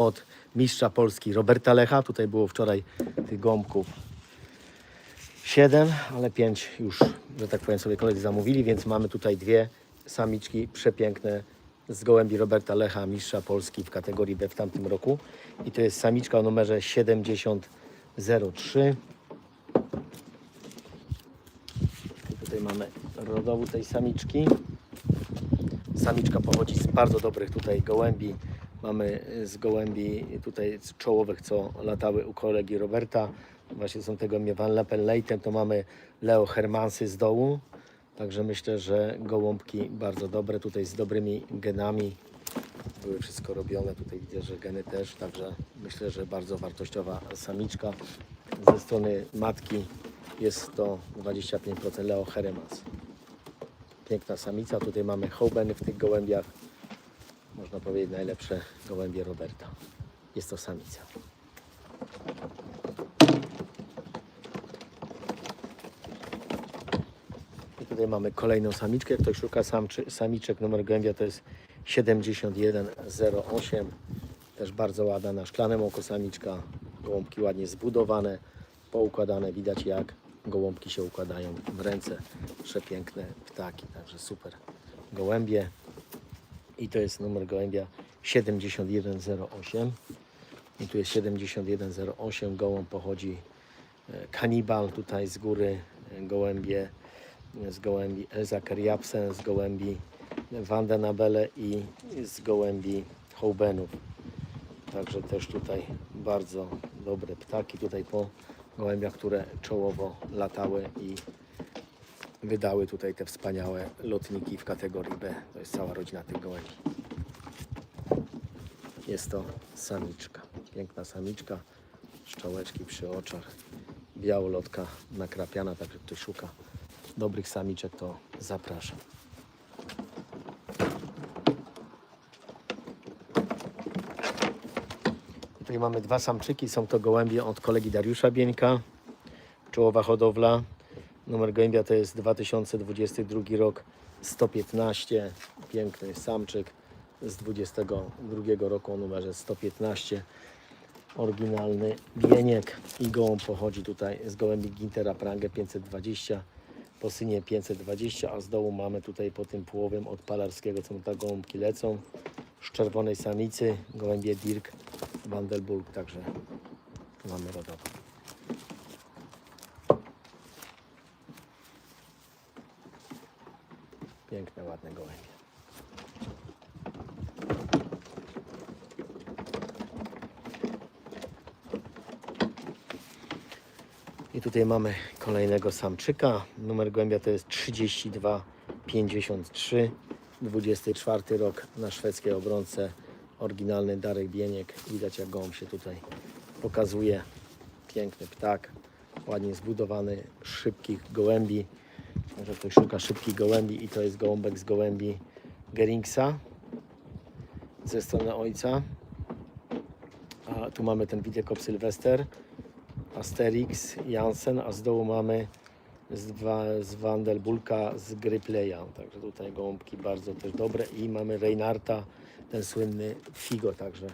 od mistrza Polski Roberta Lecha. Tutaj było wczoraj tych gąbków 7, ale 5 już, że tak powiem, sobie koledzy zamówili, więc mamy tutaj dwie samiczki przepiękne z gołębi Roberta Lecha, mistrza Polski w kategorii B w tamtym roku. I to jest samiczka o numerze 7003. I tutaj mamy rodowód tej samiczki. Samiczka pochodzi z bardzo dobrych tutaj gołębi. Mamy z gołębi tutaj czołowych, co latały u kolegi Roberta. Właśnie są tego mnie Van Leppen to mamy Leo Hermansy z dołu. Także myślę, że gołąbki bardzo dobre, tutaj z dobrymi genami. Były wszystko robione, tutaj widzę, że geny też, także myślę, że bardzo wartościowa samiczka. Ze strony matki jest to 25% Leo Hermans. Piękna samica, tutaj mamy hołbeny w tych gołębiach. Można powiedzieć najlepsze gołębie Roberta. Jest to samica. I tutaj mamy kolejną samiczkę. Ktoś szuka samczy, samiczek, numer gołębia to jest 7108. Też bardzo ładna na szklanym oko samiczka. Gołąbki ładnie zbudowane, poukładane. Widać jak gołąbki się układają w ręce. Przepiękne ptaki, także super gołębie. I to jest numer gołębia 7108. I tu jest 7108. Gołąb pochodzi e, kanibal tutaj z góry. e, Gołębie z gołębi Elza Keriapsen, z gołębi Wanda Nabele i z gołębi Hołbenów. Także też tutaj bardzo dobre ptaki tutaj po gołębiach, które czołowo latały i wydały tutaj te wspaniałe lotniki w kategorii B. To jest cała rodzina tych gołębi. Jest to samiczka. Piękna samiczka. Szczołeczki przy oczach. Białolotka nakrapiana, także ktoś szuka dobrych samiczek, to zapraszam. Tutaj mamy dwa samczyki, są to gołębie od kolegi Dariusza Bieńka, czołowa hodowla. Numer gołębia to jest 2022 rok 115, piękny samczyk z 22 roku o numerze 115 oryginalny bieniek i gołąb pochodzi tutaj z gołębi Gintera Prange 520 po synie 520, a z dołu mamy tutaj po tym połowym od palarskiego, co te gołąbki lecą. Z czerwonej samicy gołębie Dirk Vandelburg, także mamy rodowe. Piękne, ładne gołębie. I tutaj mamy kolejnego samczyka. Numer gołębia to jest 3253. 24 rok na szwedzkiej obronce. Oryginalny Darek Bieniek. Widać jak gołąb się tutaj pokazuje. Piękny ptak. Ładnie zbudowany, szybkich gołębi. Może ktoś szuka szybkich gołębi i to jest gołąbek z gołębi Geringsa ze strony ojca. A tu mamy ten Witekop Sylwester. Asterix, Jansen, a z dołu mamy z, z Wandelbulka z Grypleja. Także tutaj gołąbki bardzo też dobre i mamy Reinarta, ten słynny Figo, także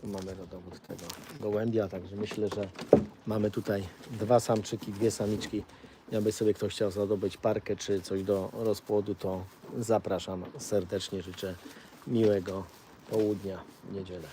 tu mamy rodowód tego gołębia, także myślę, że mamy tutaj dwa samczyki, dwie samiczki. Jakby sobie ktoś chciał zdobyć parkę czy coś do rozpłodu, to zapraszam serdecznie, życzę miłego południa niedzielę.